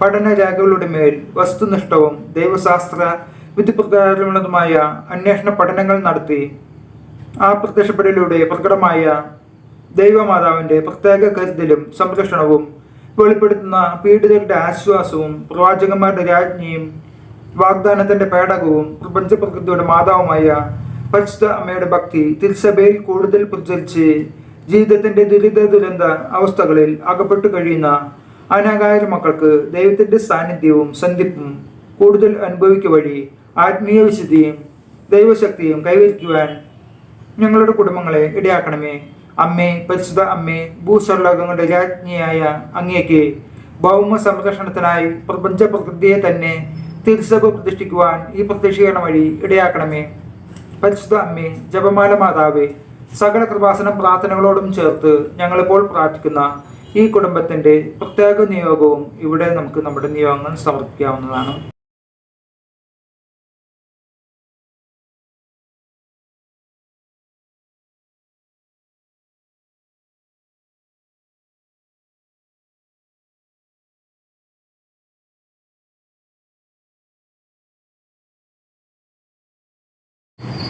പഠനരേഖകളുടെ മേൽ വസ്തുനിഷ്ഠവും ദൈവശാസ്ത്ര വിധിപ്രകാരമുള്ളതുമായ അന്വേഷണ പഠനങ്ങൾ നടത്തി ആ പ്രത്യക്ഷപ്പെടലിലൂടെ പ്രകടമായ ദൈവമാതാവിന്റെ പ്രത്യേക കരുതലും സംരക്ഷണവും വെളിപ്പെടുത്തുന്ന പീഡിതരുടെ ആശ്വാസവും പ്രവാചകന്മാരുടെ രാജ്ഞിയും വാഗ്ദാനത്തിന്റെ പേടകവും പ്രപഞ്ച പ്രകൃതിയുടെ മാതാവുമായ പരിശുദ്ധ അമ്മയുടെ ഭക്തി തിരുസഭയിൽ കൂടുതൽ പ്രചരിച്ച് ജീവിതത്തിന്റെ ദുരിത ദുരന്ത അവസ്ഥകളിൽ അകപ്പെട്ടു കഴിയുന്ന അനേകായിരം മക്കൾക്ക് ദൈവത്തിന്റെ സാന്നിധ്യവും സന്ധിപ്പും കൂടുതൽ അനുഭവിക്കുക വഴി ആത്മീയ വിശുദ്ധിയും ദൈവശക്തിയും കൈവരിക്കുവാൻ ഞങ്ങളുടെ കുടുംബങ്ങളെ ഇടയാക്കണമേ. അമ്മേ പരിശുദ്ധ അമ്മേ ഭൂസ്വർലോകങ്ങളുടെ രാജ്ഞിയായ അങ്ങേക്ക് ഭൗമ സംരക്ഷണത്തിനായി പ്രപഞ്ച പ്രകൃതിയെ തന്നെ തിരുസഭ പ്രതിഷ്ഠിക്കുവാൻ ഈ പ്രത്യക്ഷീകരണം വഴി ഇടയാക്കണമേ. പരിശുദ്ധ അമ്മേ ജപമാല മാതാവേ സകല കൃപാസനം പ്രാർത്ഥനകളോടും ചേർത്ത് ഞങ്ങളിപ്പോൾ പ്രാർത്ഥിക്കുന്ന ഈ കുടുംബത്തിന്റെ പ്രത്യേക നിയോഗവും ഇവിടെ നമുക്ക് നമ്മുടെ നിയോഗങ്ങൾ സമർപ്പിക്കാവുന്നതാണ്.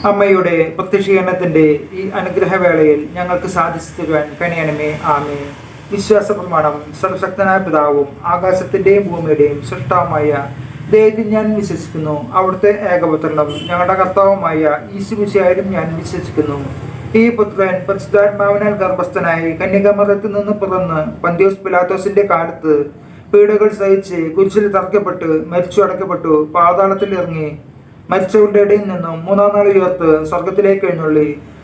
അമ്മയുടെ പ്രത്യക്ഷീകരണത്തിന്റെ ഈ അനുഗ്രഹവേളയിൽ ഞങ്ങൾക്ക് സാധിച്ചു തരുവാൻ കണിയണമേ ആമേ വിശ്വാസ പ്രമാണം സർവശക്തനായ പിതാവും ആകാശത്തിന്റെയും ഭൂമിയുടെയും സൃഷ്ടാവുമായ ദൈവത്തിൽ ഞാൻ വിശ്വസിക്കുന്നു. അവിടുത്തെ ഏകപുത്രനും ഞങ്ങളുടെ കർത്താവുമായ ഈശുവിശയായാലും ഞാൻ വിശ്വസിക്കുന്നു. ഈ പുത്രൻ പരിശുദ്ധാത്മാവിനാൽ ഗർഭസ്ഥനായി കന്യകമതത്തിൽ നിന്ന് പിറന്ന് പന്തിയോസ് പിലാത്തോസിന്റെ കാലത്ത് പീഡകൾ സഹിച്ച് കുരിശിൽ തറക്കപ്പെട്ട് മരിച്ചു അടക്കപ്പെട്ടു പാതാളത്തിൽ ഇറങ്ങി മരിച്ചവരുടെ ഇടയിൽ നിന്നും മൂന്നാം നാൾ ഉയർത്ത് സ്വർഗത്തിലേക്ക് എഴുന്നള്ളി.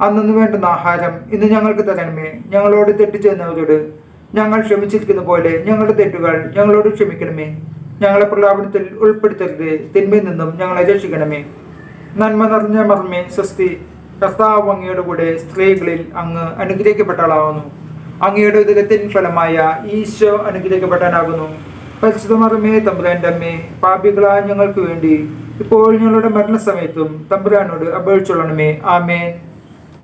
അന്നു വേണ്ടുന്ന ആഹാരം ഇന്ന് ഞങ്ങൾക്ക് തരണമേ. ഞങ്ങളോട് തെറ്റ് ചെയ്യുന്നവരോട് ഞങ്ങൾ ക്ഷമിച്ചിരിക്കുന്ന പോലെ ഞങ്ങളുടെ തെറ്റുകൾ ഞങ്ങളോട് ക്ഷമിക്കണമേ. ഞങ്ങളെ പ്രലാപനത്തിൽ ഉൾപ്പെടുത്തരുത്. തിന്മയിൽ നിന്നും ഞങ്ങളെ രക്ഷിക്കണമേ. നന്മ നിറഞ്ഞ മർമ്മേ സ്വസ്തി കർത്താവ് അങ്ങയുടെ കൂടെ സ്ത്രീകളിൽ അങ്ങ് അനുഗ്രഹിക്കപ്പെട്ടവളാവുന്നു. അങ്ങയുടെ ഉദരത്തിൻ ഫലമായ ഈശോ അനുഗ്രഹിക്കപ്പെട്ടാനാകുന്നു പരിശുദ്ധമറമേ തമ്പുരാന്റെ അമ്മേ പാപികളായ ഞങ്ങൾക്ക് വേണ്ടി ഇപ്പോൾ ഞങ്ങളുടെ മരണസമയത്തും തമ്പുരാനോട് അപേക്ഷിച്ചോളണമേ ആമേൻ.